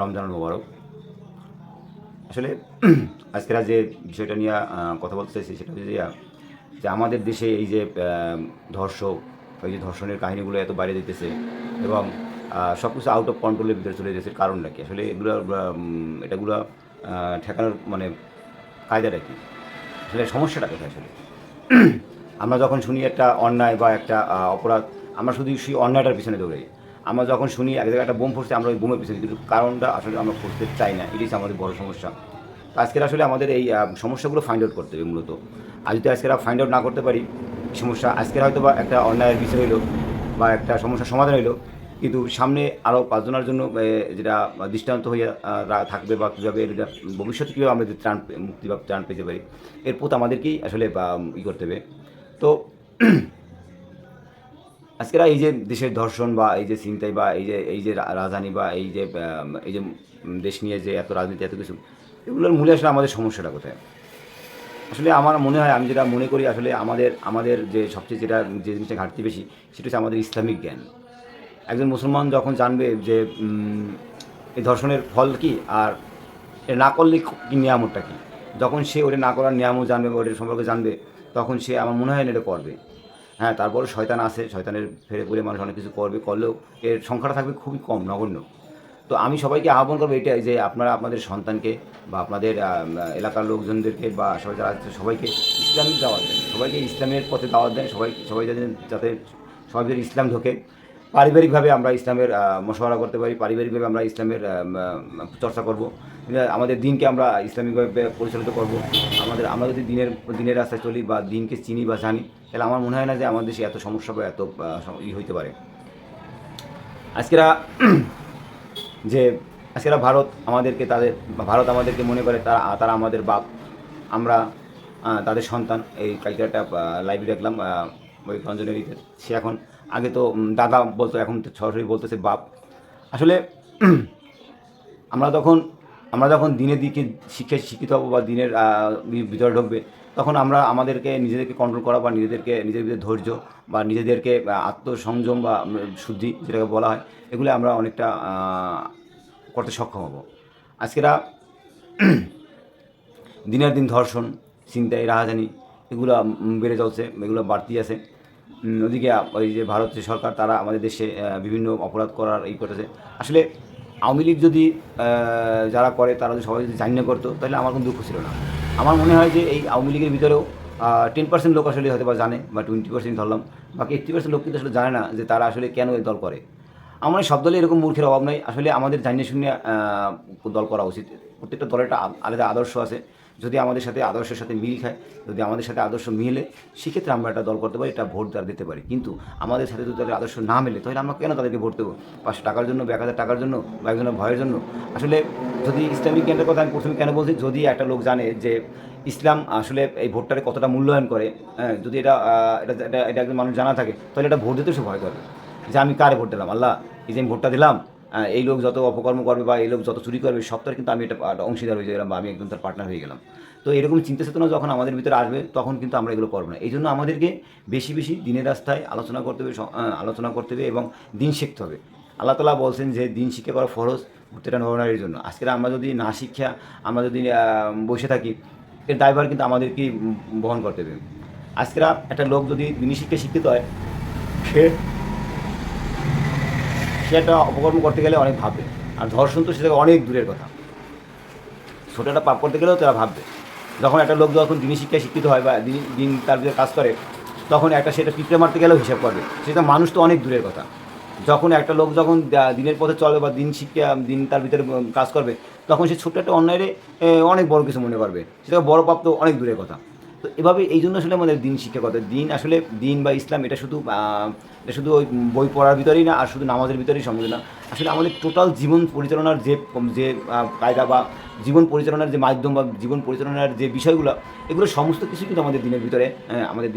রমজান মোবারক। আসলে আজকের যে বিষয়টা নিয়ে কথা বলতে চাইছি সেটা হচ্ছে যে, আমাদের দেশে এই যে ধর্ষক এই যে ধর্ষণের কাহিনিগুলো এত বাইরে দিতেছে এবং সব কিছু আউট অফ কন্ট্রোলের ভিতরে চলে যেতেছে কারণটা কি? আসলে এগুলো এটাগুলো ঠেকানোর মানে কায়দাটা কি? আসলে সমস্যাটা কোথায় আসলে? আমরা যখন শুনি একটা অন্যায় বা একটা অপরাধ আমরা শুধু সেই অন্যায়টার পিছনে দৌড়াই। আমরা যখন শুনি এক জায়গায় একটা বোম ফুটছে আমরা ওই বোমের পিছনে কিন্তু কারণটা আসলে আমরা ফুটতে চাই না। হচ্ছে আমাদের বড় সমস্যা। তো আজকের আসলে আমাদের এই সমস্যাগুলো ফাইন্ড আউট করতে হবে মূলত। আর যদি আজকের ফাইন্ড আউট না করতে পারি সমস্যা আজকের হয়তো বা একটা অন্যায়ের বিষয় হইল বা একটা সমস্যার সমাধান হইল, কিন্তু সামনে আরও পাঁচজনের জন্য যেটা দৃষ্টান্ত হয়ে থাকবে বা কীভাবে এটা ভবিষ্যতে কীভাবে আমরা যদি ত্রাণ মুক্তি বা ত্রাণ পেতে পারি, এর আমাদেরকেই আসলে ই করতে হবে। তো আজকের এই যে দেশের ধর্ষণ বা এই যে চিন্তাই বা এই যে এই যে রাজধানী বা এই যে এই যে দেশ নিয়ে যে এত রাজনীতি, এত কিছু, এগুলোর মূলে আসলে আমাদের সমস্যাটা কোথায়? আসলে আমার মনে হয়, আমি যেটা মনে করি, আসলে আমাদের আমাদের যে সবচেয়ে যেটা, যে জিনিসটা ঘাটতি বেশি, সেটা হচ্ছে আমাদের ইসলামিক জ্ঞান। একজন মুসলমান যখন জানবে যে এই ধর্ষণের ফল কি আর না করলে কি নিয়ামতটা কী? যখন সে ওটা না করার নিয়ামত জানবে বা ওটার সম্পর্কে জানবে, তখন সে আমার মনে হয় না এটা করবে। হ্যাঁ তারপর শয়তান আসে, শয়তানের ফেরে পড়ে মানুষ অনেক কিছু করবে, করলেও এর সংখ্যাটা থাকবে খুবই কম, নগণ্য। তো আমি সবাইকে আহ্বান করব এটাই যে আপনারা আপনাদের সন্তানকে বা আপনাদের এলাকার লোকজনদেরকে বা সবাই যারা সবাইকে ইসলামিক দাওয়াত দেন, সবাইকে ইসলামের পথে দাওয়াত দেন, সবাই সবাই যাতে যাতে সবাই ইসলাম ঢোকে। পারিবারিকভাবে আমরা ইসলামের মশওয়ারা করতে পারি, পারিবারিকভাবে আমরা ইসলামের চর্চা করব। আমাদের দিনকে আমরা ইসলামিকভাবে পরিচালিত করব। আমাদের, আমরা যদি দিনের দিনের রাস্তায় চলি বা দিনকে চিনি বা জানি, তাহলে আমার মনে হয় না যে আমাদের দেশে এত সমস্যা বা এত ই হইতে পারে। আজকেরা যে, আজকেরা ভারত আমাদেরকে তাদের, ভারত আমাদেরকে মনে করে, তারা তারা আমাদের বাপ, আমরা তাদের সন্তান, এই কালকে একটা লাইভে দেখলাম। ওই রঞ্জনের ইতে। সে এখন, আগে তো দাদা বলতো, এখন তো সরাসরি বলতেছে বাপ। আসলে, আমরা তখন আমরা যখন দিনের দিকে শিক্ষায় শিক্ষিত হব বা দিনের ভিতরে ঢুকবে, তখন আমরা আমাদেরকে, নিজেদেরকে কন্ট্রোল করা বা নিজেদেরকে, নিজের ভিতরে ধৈর্য বা নিজেদেরকে আত্মসংযম বা শুদ্ধি যেটাকে বলা হয়, এগুলো আমরা অনেকটা করতে সক্ষম হব। আজকেরা দিনের দিন ধর্ষণ চিন্তায় রাহাজানি, এগুলো বেড়ে চলছে, এগুলো বাড়তি আছে। ওদিকে ওই যে ভারতীয় সরকার তারা আমাদের দেশে বিভিন্ন অপরাধ করার এই করতেছে। আসলে আওয়ামী লীগ যদি যারা করে তারা যদি সবাই যদি জানিয়ে করতো তাহলে আমার কোনো দুঃখ ছিল না। আমার মনে হয় যে এই আওয়ামী লীগের ভিতরেও টেন পার্সেন্ট লোক আসলে হয়তো বা জানে বা টোয়েন্টি পার্সেন্ট ধরলাম বাকি এইট্টি পার্সেন্ট লোক কিন্তু আসলে জানে না যে তারা আসলে কেন এই দল করে। আমার সব দলে এরকম মূর্খের অভাব নাই। আসলে আমাদের জানিয়ে শুনে আহ, দল করা উচিত। প্রত্যেকটা দলের একটা আলাদা আদর্শ আছে। যদি আমাদের সাথে আদর্শের সাথে মিল খায় যদি আমাদের সাথে আদর্শ মিলে সেক্ষেত্রে আমরা একটা দল করতে পারি এটা ভোট তারা দিতে পারি। কিন্তু আমাদের সাথে যদি তাদের আদর্শ না মেলে তাহলে আমরা কেন তাদেরকে ভোট দেবো? পাঁচশো টাকার জন্য এক হাজার টাকার জন্য বা একজনের ভয়ের জন্য? আসলে যদি ইসলামিক জ্ঞানের কথা আমি প্রথমে কেন বলছি যদি একটা লোক জানে যে ইসলাম আসলে এই ভোটটারে কতটা মূল্যায়ন করে হ্যাঁ, যদি এটা এটা এটা একজন মানুষ জানা থাকে তাহলে এটা ভোট দিতে সে ভয় করে। যে আমি কারে ভোট দিলাম? আল্লাহ এই যে আমি ভোটটা দিলাম এই লোক যত অপকর্ম করবে বা এই লোক যত চুরি করবে সবটার কিন্তু আমি একটা অংশীদার হয়ে গেলাম বা আমি একদম তার পার্টনার হয়ে গেলাম। তো এরকম চিন্তা চেতনা যখন আমাদের ভিতরে আসবে, তখন কিন্তু আমরা এগুলো করব না। এই জন্য আমাদেরকে বেশি বেশি দিনের রাস্তায় আলোচনা করতে হবে আলোচনা করতে হবে এবং দিন শিখতে হবে। আল্লাহ তালা বলছেন যে, দিন শিক্ষা করা ফরজ, প্রত্যেকটা নরনারীর জন্য। আজকে আমরা যদি না শিক্ষা, আমরা যদি বসে থাকি, এর দায়ভার কিন্তু আমাদেরকেই বহন করতে হবে। আজকেরা একটা লোক যদি দিনী শিক্ষায় শিক্ষিত হয়, সে সে একটা অপকর্ম করতে গেলে অনেক ভাববে। আর ধর্ষণ তো সেটা অনেক দূরের কথা। ছোটো একটা পাপ করতে গেলেও তারা ভাববে। যখন একটা লোক যখন দিনী শিক্ষায় শিক্ষিত হয় বা দিন তার ভিতরে কাজ করে, তখন একটা সেটা পিঁপড়ে মারতে গেলেও হিসাব করবে। সেটা মানুষ তো অনেক দূরের কথা। যখন একটা লোক যখন দিনের পথে চলবে বা দিন শিক্ষা, দিন তার ভিতরে কাজ করবে, তখন সে ছোট্ট একটা অন্যায়ের অনেক বড় কিছু মনে করবে। সেটা বড় পাপ তো অনেক দূরের কথা। তো এভাবে, এই জন্য আসলে আমাদের দিন শিক্ষা কথা দিন আসলে, দিন বা ইসলাম, এটা শুধু এটা শুধু ওই বই পড়ার ভিতরেই না, আর শুধু নামাজের ভিতরেই সম্ভব না। আসলে আমাদের টোটাল জীবন পরিচালনার যে যে কায়দা বা জীবন পরিচালনার যে মাধ্যম বা জীবন পরিচালনার যে বিষয়গুলো, এগুলো সমস্ত কিছু কিন্তু আমাদের দিনের ভিতরে আমাদের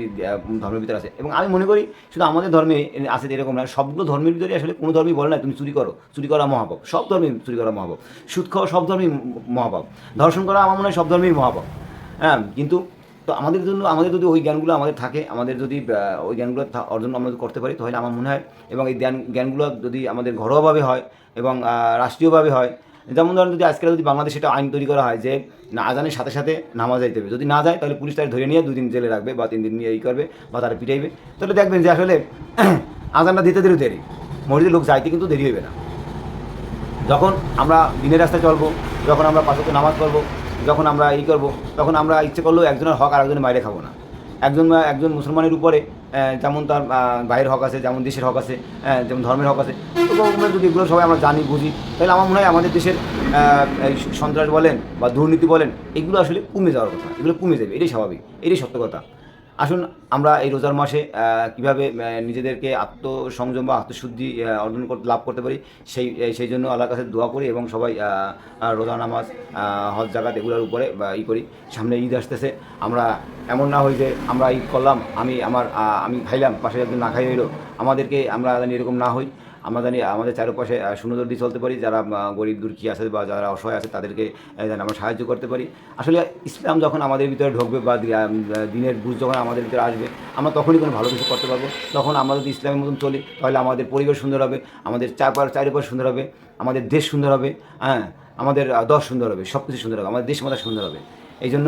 ধর্মের ভিতরে আছে। এবং আমি মনে করি, শুধু আমাদের ধর্মে আছে এরকম না, সবগুলো ধর্মের ভিতরে আসলে কোনো ধর্মই বলে না, তুমি চুরি করো, চুরি করা মহাপাপ। সব ধর্মে চুরি করা মহাপাপ। সুদ খাওয়া সব ধর্মই মহাপাপ। ধর্ষণ করা আমার মনে হয় সব ধর্মেই মহাপাপ। হ্যাঁ কিন্তু তো আমাদের জন্য, আমাদের যদি ওই জ্ঞানগুলো আমাদের থাকে, আমাদের যদি ওই জ্ঞানগুলো অর্জন আমরা যদি করতে পারি, তাহলে আমার মনে হয়, এবং এই জ্ঞান, জ্ঞানগুলো যদি আমাদের ঘরোয়াভাবে হয় এবং রাষ্ট্রীয়ভাবে হয়, যেমন ধরেন যদি আজকাল যদি বাংলাদেশে একটা আইন তৈরি করা হয় যে, না, আজানের সাথে সাথে নামাজ যাইতে হবে, যদি না যায়, তাহলে পুলিশ তাকে ধরে নিয়ে দুদিন জেলে রাখবে বা তিন দিন নিয়ে এই করবে বা তারা পিটাইবে। তাহলে দেখবেন যে আসলে আজানটা দিতে দেরি দেরি। মসজিদে লোক যাইতে কিন্তু দেরি হবে না। যখন আমরা দিনের রাস্তায় চলবো, যখন আমরা পাশে নামাজ পড়ব যখন আমরা ই করব, তখন আমরা ইচ্ছে করলেও একজনের হক আর একজনের বাইরে খাব না। একজন একজন মুসলমানের উপরে যেমন তার ভাইয়ের হক আছে, যেমন দেশের হক আছে যেমন ধর্মের হক আছে যদি এগুলো সবাই আমরা জানি, বুঝি, তাহলে আমার মনে হয় আমাদের দেশের সন্ত্রাস বলেন বা দুর্নীতি বলেন, এগুলো আসলে কমে যাওয়ার কথা এগুলো কমে যাবে, এটাই স্বাভাবিক, এটাই সত্য কথা। আসুন, আমরা এই রোজার মাসে কীভাবে নিজেদেরকে আত্মসংযম বা আত্মশুদ্ধি অর্জন লাভ করতে পারি, সেই সেই জন্য আল্লাহর কাছে দোয়া করি এবং সবাই রোজা নামাজ হজ, জাকাত এগুলোর উপরে ই করি। সামনে ঈদ আসতেছে, আমরা এমন না হই যে আমরা ঈদ করলাম, আমি আমার আমি খাইলাম পাশে একজন না খাই রইল, আমাদেরকে আমরা এরকম না হই। আমরা জানি, আমাদের চারপাশে সুন্দর দিয়ে চলতে পারি, যারা গরিব দুর্খী আছে বা যারা অসহায় আছে, তাদেরকে যেন আমরা সাহায্য করতে পারি। আসলে ইসলাম যখন আমাদের ভিতরে ঢুকবে বা দিনের বুঝ যখন আমাদের ভিতরে আসবে, আমরা তখনই কোনো ভালো কিছু করতে পারব। তখন আমরা যদি ইসলামের মতন চলি, তাহলে আমাদের পরিবেশ সুন্দর হবে, আমাদের চারপাশ, চারিপাশ সুন্দর হবে, আমাদের দেশ সুন্দর হবে হ্যাঁ আমাদের দশ সুন্দর হবে সব কিছু সুন্দর হবে, আমাদের দেশ মাথা সুন্দর হবে। এই জন্য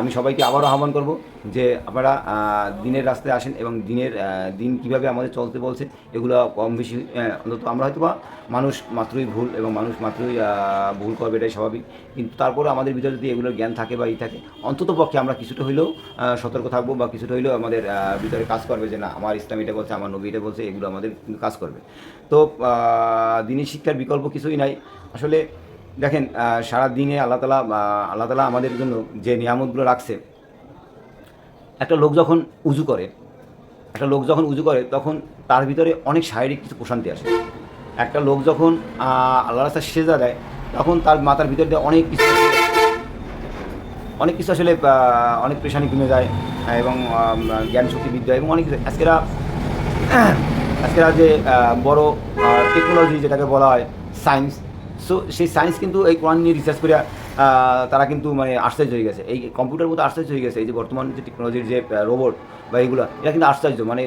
আমি সবাইকে আবারও আহ্বান করব যে আপনারা দিনের রাস্তায় আসেন এবং দিনের দিন কীভাবে আমাদের চলতে বলছে এগুলো কম বেশি অন্তত আমরা হয়তো বা মানুষ মাত্রই ভুল এবং মানুষ মাত্রই ভুল করবে এটাই স্বাভাবিক। কিন্তু তারপরে আমাদের ভিতরে যদি এগুলোর জ্ঞান থাকে বা ই থাকে অন্তত পক্ষে আমরা কিছুটা হইলেও সতর্ক থাকব বা কিছুটা হইলেও আমাদের ভিতরে কাজ করবে যে না আমার ইসলাম এটা বলছে আমার নবী এটা বলছে এগুলো আমাদের কাজ করবে। তো আহ, দিনী শিক্ষার বিকল্প কিছুই নাই। আসলে দেখেন সারা দিনে আল্লাহ তালা আল্লাহ তালা আমাদের জন্য যে নিয়ামতগুলো রাখছে, একটা লোক যখন উজু করে, একটা লোক যখন উজু করে, তখন তার ভিতরে অনেক শারীরিক কিছু প্রশান্তি আসে। একটা লোক যখন আল্লাহ রাস্তায় সেজা দেয়, তখন তার মাথার ভিতর দিয়ে অনেক কিছু অনেক কিছু আসলে অনেক পেশানি কমে যায়, এবং জ্ঞান শক্তি বৃদ্ধি হয়, এবং অনেক কিছু। আজকেরা আজকেরা যে বড় টেকনোলজি যেটাকে বলা হয় সায়েন্স সো সেই সায়েন্স কিন্তু এই কোরআন নিয়ে রিসার্চ করে তারা কিন্তু মানে আশ্চর্য হয়ে গেছে। এই কম্পিউটার মতো আশ্চর্য হয়ে গেছে, এই যে বর্তমান যে টেকনোলজির যে রোবট বা এইগুলো এটা কিন্তু আশ্চর্য। মানে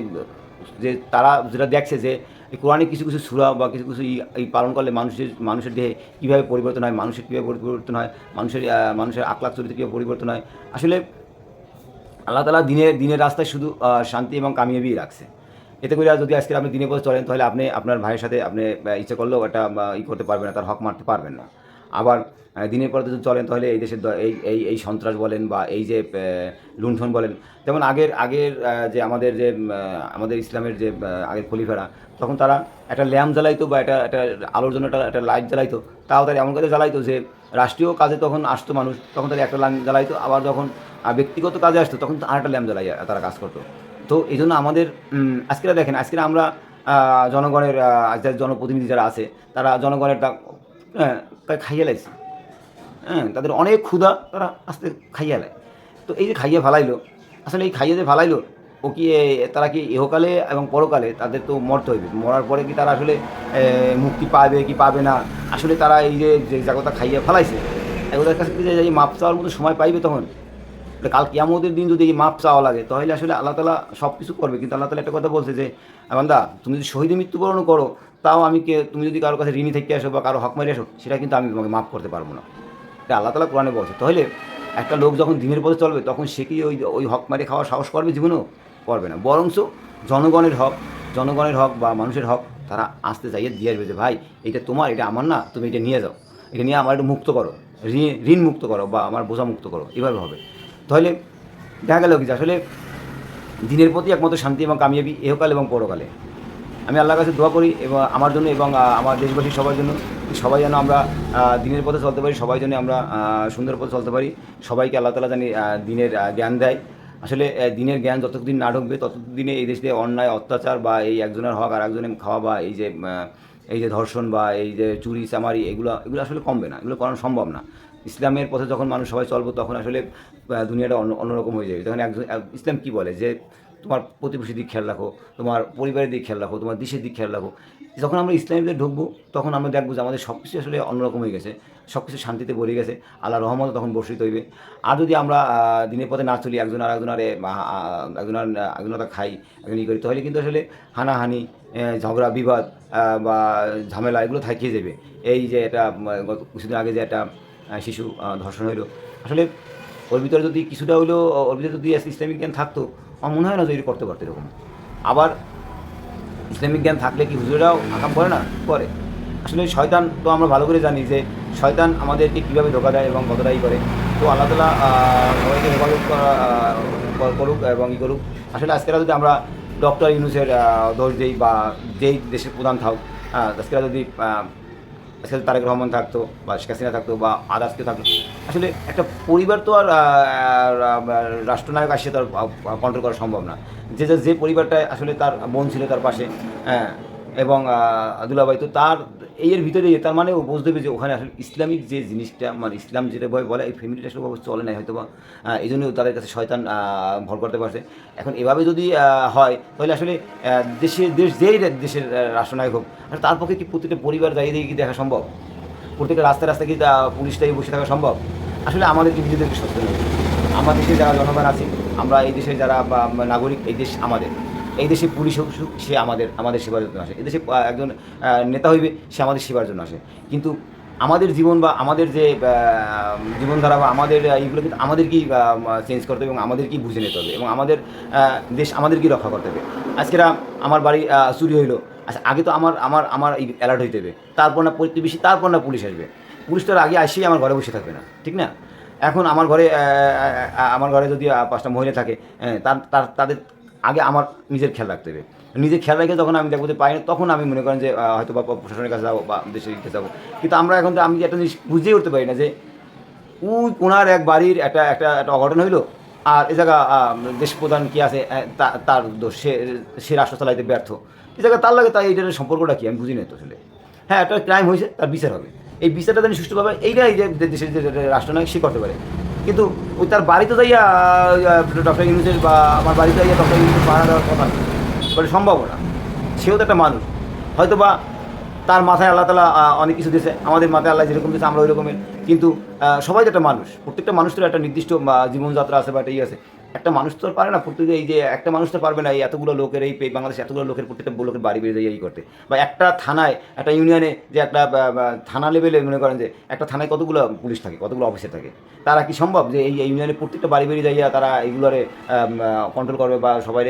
যে তারা যেটা দেখছে যে, এই কোরআনে কিছু কিছু সুরা বা কিছু কিছু এই পালন করলে মানুষের মানুষের দেহে কীভাবে পরিবর্তন হয়, মানুষের কীভাবে পরিবর্তন হয়, মানুষের মানুষের আকলাক চরিত্র কীভাবে পরিবর্তন হয়। আসলে আল্লাহ তালা দিনের দিনের রাস্তায় শুধু শান্তি এবং কামিয়াবি রাখছে। এতে করে যদি আজকে আপনি দিনে পথে চলেন, তাহলে আপনি, আপনার ভাইয়ের সাথে আপনি ইচ্ছে করলেও একটা ই করতে পারবেন না, তার হক মারতে পারবেন না। আবার দিনের পথে যদি চলেন, তাহলে এই দেশের এই এই এই সন্ত্রাস বলেন বা এই যে লুণ্ঠন বলেন, যেমন আগের আগের যে আমাদের যে আমাদের ইসলামের যে আগের খলিফারা, তখন তারা একটা ল্যাম্প জ্বালাইতো বা একটা একটা আলোর জন্য একটা একটা লাইট জ্বালাইতো, তাও তারা এমন কাজে জ্বালাইতো যে, রাষ্ট্রীয় কাজে তখন আসতো মানুষ, তখন তারা একটা ল্যাম্প জ্বালাইতো, আবার যখন ব্যক্তিগত কাজে আসতো, তখন আর একটা ল্যাম্প জ্বালাই তারা কাজ করতো। তো এই জন্য আমাদের আজকেরা দেখেন আজকেরা আমরা জনগণের জনপ্রতিনিধি যারা আছে তারা জনগণের তা হ্যাঁ, তাই খাইয়ে লাইছে। হ্যাঁ তাদের অনেক ক্ষুধা তারা আস্তে খাইয়ে নেয় তো এই যে খাইয়ে ফালাইলো আসলে এই খাইয়ে যে ফালাইলো ও কি তারা কি ইহকালে এবং পরকালে তাদের তো মরতে হইবে। মরার পরে কি তারা আসলে মুক্তি পাবে কি পাবে না? আসলে তারা এই যে যে জায়গাটা খাইয়ে ফেলাইছে ওদের কাছে মাপ চাওয়ার মতো সময় পাইবে তখন কাল কিয়ামতের দিন যদি মাপ চাওয়া লাগে, তাহলে আসলে আল্লাহ তালা সব কিছু করবে। কিন্তু আল্লাহ তালা একটা কথা বলছে যে, বান্দা, তুমি যদি শহীদে মৃত্যুবরণ করো, তাও আমি কে, তুমি যদি কারোর কাছে ঋণী থেকে আসো বা কারও হক মারি আসো, সেটা কিন্তু আমি তোমাকে মাফ করতে পারব না। এটা আল্লাহ তালা কোরআনে বলছে। তাহলে একটা লোক যখন দিনের পথে চলবে, তখন সে কি ওই ওই হক মারি খাওয়ার সাহস করবে জীবনেও? করবে না। বরঞ্চ জনগণের হক জনগণের হক বা মানুষের হক তারা আসতে চাইয়ে দিয়ে আসবে যে, ভাই, এটা তোমার, এটা আমার না, তুমি এটা নিয়ে যাও। এটা নিয়ে আমার একটু মুক্ত করো। ঋণ ঋণ মুক্ত করো বা আমার বোঝা মুক্ত করো। এভাবে হবে। তাহলে দেখা গেল কি আসলে দিনের প্রতি একমাত্র শান্তি এবং কামিয়াবি এহকাল এবং পরকালে। আমি আল্লাহর কাছে দোয়া করি এবং আমার জন্য এবং আমার দেশবাসী সবার জন্য সবাই যেন আমরা দিনের পথে চলতে পারি, সবাই যেন আমরা সুন্দর পথে চলতে পারি, সবাইকে আল্লাহ তালা জানি দিনের জ্ঞান দেয়। আসলে দিনের জ্ঞান যতদিন না ঢুকবে, ততদিনে এই দেশে অন্যায়, অত্যাচার বা এই একজনের হক আর একজনের খাওয়া বা এই যে এই যে ধর্ষণ বা এই যে চুরি, চামারি, এগুলো এগুলো আসলে কমবে না, এগুলো করানো সম্ভব না। ইসলামের পথে যখন মানুষ সবাই চলবো, তখন আসলে দুনিয়াটা অন্য, অন্যরকম হয়ে যাবে। তখন একজন ইসলাম কি বলে যে, তোমার প্রতিবেশীর দিক খেয়াল রাখো, তোমার পরিবারের দিক খেয়াল রাখো, তোমার দেশের দিক খেয়াল রাখো। যখন আমরা ইসলামীদের ঢুকবো, তখন আমরা দেখব যে আমাদের সব কিছু আসলে অন্যরকম হয়ে গেছে সব কিছু শান্তিতে ভরে গেছে আল্লাহ রহমত তখন বর্ষিত হইবে। আর যদি আমরা দিনের পথে না চলি, একজন আর একজন আরে একজন আর একজন আর খাই, একজন ই করি, তাহলে কিন্তু আসলে হানাহানি ঝগড়া, বিবাদ বা ঝামেলা, এগুলো থাকিয়ে যাবে। এই যে এটা কিছুদিন আগে যে একটা শিশু ধর্ষণ হইল। আসলে ওর ভিতরে যদি কিছুটা হইলেও ওর ভিতরে যদি ইসলামিক জ্ঞান থাকতো আমার মনে হয় না যে করতে পারতো এরকম। আবার ইসলামিক জ্ঞান থাকলে কি হুজুরাও আকাম করে না? করে। আসলে শয়তান তো আমরা ভালো করে জানি যে শয়তান আমাদেরকে কীভাবে ধোকা দেয় এবং কতটাই করে। তো আল্লাহ তালা সবাইকে হেফাজত করা, করুক এবং ই করুক। আসলে আজকেরা যদি আমরা ডক্টর ইউনুসের দোষ দিই বা যেই দেশের প্রধান থাক আজকেরা যদি আজকে তারেক রহমান থাকতো বা শেখ হাসিনা থাকতো বা আদার্স কেউ থাকতো। আসলে একটা পরিবার তো আর রাষ্ট্রনায়ক আসে তার কন্ট্রোল করা সম্ভব না। যে, যে- পরিবারটা আসলে তার বোন ছিল তার পাশে হ্যাঁ। এবং আহ, দুলাভাই তো তার এর ভিতরে তার মানে ও বুঝতে হবে যে ওখানে আসলে ইসলামিক যে জিনিসটা মানে ইসলাম যেটা ভয় বলে এই ফ্যামিলিটা আসলে চলে না হয়তো বা এই জন্য তাদের কাছে শয়তান ভর করতে পারছে। এখন এভাবে যদি হয় তাহলে আসলে দেশের দেশ যেই দেশের রাষ্ট্রনায়ক হোক তার পক্ষে কি প্রতিটা পরিবার দাঁড়িয়ে দিয়ে কি দেখা সম্ভব? প্রত্যেকটা রাস্তায় রাস্তায় কি তা পুলিশটাই বসে থাকা সম্ভব? আসলে আমাদেরকে নিজেদেরকে হতে হবে। আমার দেশে যারা জনগণ আছে আমরা এই দেশের যারা নাগরিক এই দেশ আমাদের। এই দেশে পুলিশ হোক, সে আমাদের আমাদের সেবার জন্য আসে। এই দেশে একজন নেতা হইবে, সে আমাদের সেবার জন্য আসে। কিন্তু আমাদের জীবন বা আমাদের যে জীবনধারা বা আমাদের এইগুলো কিন্তু আমাদেরকেই চেঞ্জ করতে হবে এবং আমাদেরকেই বুঝে নিতে হবে এবং আমাদের দেশ আমাদেরকেই রক্ষা করতে হবে। আজকেরা আমার বাড়ি চুরি হইল। আচ্ছা আগে তো আমার আমার আমার এই অ্যালার্ট হইতে হবে। তারপর না প্রতিবেশী তারপর না পুলিশ আসবে। পুলিশ তো আগে আসেই আমার ঘরে বসে থাকবে না, ঠিক না? এখন আমার ঘরে আমার ঘরে যদি পাঁচটা মহিলা থাকে তার তাদের আগে আমার নিজের খেয়াল রাখতে হবে। নিজের খেয়াল রেখে যখন আমি দেখব যে পাই না তখন আমি মনে করেন যে হয়তো বা প্রশাসনের কাছে যাব বা দেশের কাছে যাব। কিন্তু আমরা এখন তো আমি একটা জিনিস বুঝতেই করতে পারি না যে, ওই কোনার এক বাড়ির একটা একটা একটা অঘটন হইল, আর এ জায়গা দেশ প্রধান কি আছে তার দোষ, সে সে রাষ্ট্র চালাইতে ব্যর্থ। এই জায়গা তার লাগে তাই এইটার সম্পর্কটা কী? আমি বুঝি না তো আসলে। হ্যাঁ একটা ক্রাইম হয়েছে, তার বিচার হবে। এই বিচারটা যেন সুষ্ঠুভাবে এইটাই যে দেশের যে রাষ্ট্রনায়ক সে করতে পারে। কিন্তু ওই তার বাড়িতে যাইয়া ডক্টর ইউনুসের বা আমার বাড়িতে যাইয়া ডক্টর ইউনুসের পাহারা দেওয়ার কথা বলে সম্ভব না সেও তো একটা মানুষ। হয়তো বা তার মাথায় আল্লাহ তালা অনেক কিছু দিয়েছে। আমাদের মাথায় আল্লাহ যেরকম দিয়েছে, আমরা ওই রকমের। কিন্তু সবাই তো একটা মানুষ। প্রত্যেকটা মানুষের একটা নির্দিষ্ট জীবনযাত্রা আছে বা এটাই ইয়ে আছে। একটা মানুষ তো পারে না প্রতিদিন এই যে একটা মানুষ তো পারবে না এই এতগুলো লোকের, এই বাংলাদেশ এতগুলো লোকের প্রত্যেকটা লোকের বাড়ি বেড়ে যায় এই করতে। বা একটা থানায়, একটা ইউনিয়নে যে একটা থানা লেভেলে মনে করেন যে একটা থানায় কতগুলো পুলিশ থাকে, কতগুলো অফিসে থাকে। তারা কি সম্ভব যে এই ইউনিয়নের প্রত্যেকটা বাড়ি বেড়ে যাইয়া তারা এগুলোরে কন্ট্রোল করবে বা সবাই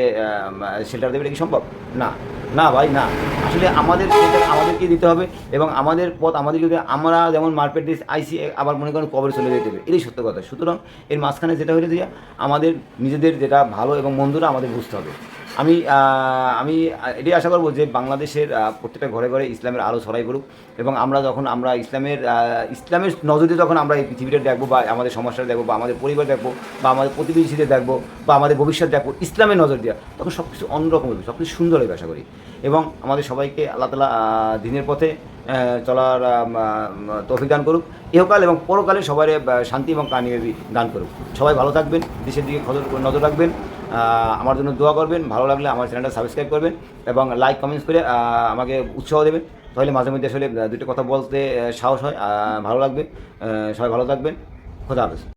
শেল্টার দেবে? এটা কি সম্ভব? না। না ভাই, না। আসলে আমাদের আমাদেরকে দিতে হবে এবং আমাদের পথ, আমাদের যদি আমরা যেমন মার্কেট দিস, আইসি, আবার মনে করেন কবরে চলে যেতে হবে, এটাই সত্য কথা। সুতরাং এর মাঝখানে যেটা হয়েছে যে আমাদের নিজেদের যেটা ভালো এবং মন্দটা আমাদের বুঝতে হবে। আমি আমি এটাই আশা করব যে বাংলাদেশের প্রত্যেকটা ঘরে ঘরে ইসলামের আলো ছড়াই পড়ুক এবং আমরা যখন আমরা ইসলামের ইসলামের নজরে যখন আমরা এই পৃথিবীটা দেখব বা আমাদের সমস্যাটা দেখব বা আমাদের পরিবার দেখব বা আমাদের প্রতিবেশীদের দেখব বা আমাদের ভবিষ্যৎ দেখব ইসলামের নজর দেওয়া তখন সব কিছু অন্যরকম হবে সব কিছু সুন্দর হবে আশা করি। এবং আমাদের সবাইকে আল্লাহ তালা দিনের পথে চলার তফিক দান করুক। ইহকাল এবং পরকালে সবাই শান্তি এবং কানিয়াবি দান করুক। সবাই ভালো থাকবেন, দেশের দিকে নজর রাখবেন। আমার জন্য দোয়া করবেন, ভালো লাগলে আমার চ্যানেলটা সাবস্ক্রাইব করবেন এবং লাইক কমেন্টস করে আমাকে উৎসাহ দেবেন। তাহলে মাঝে মধ্যে আসলে দুটো কথা বলতে সাহস হয় ভালো লাগবে সবাই ভালো থাকবেন। খোদা হাফেজ।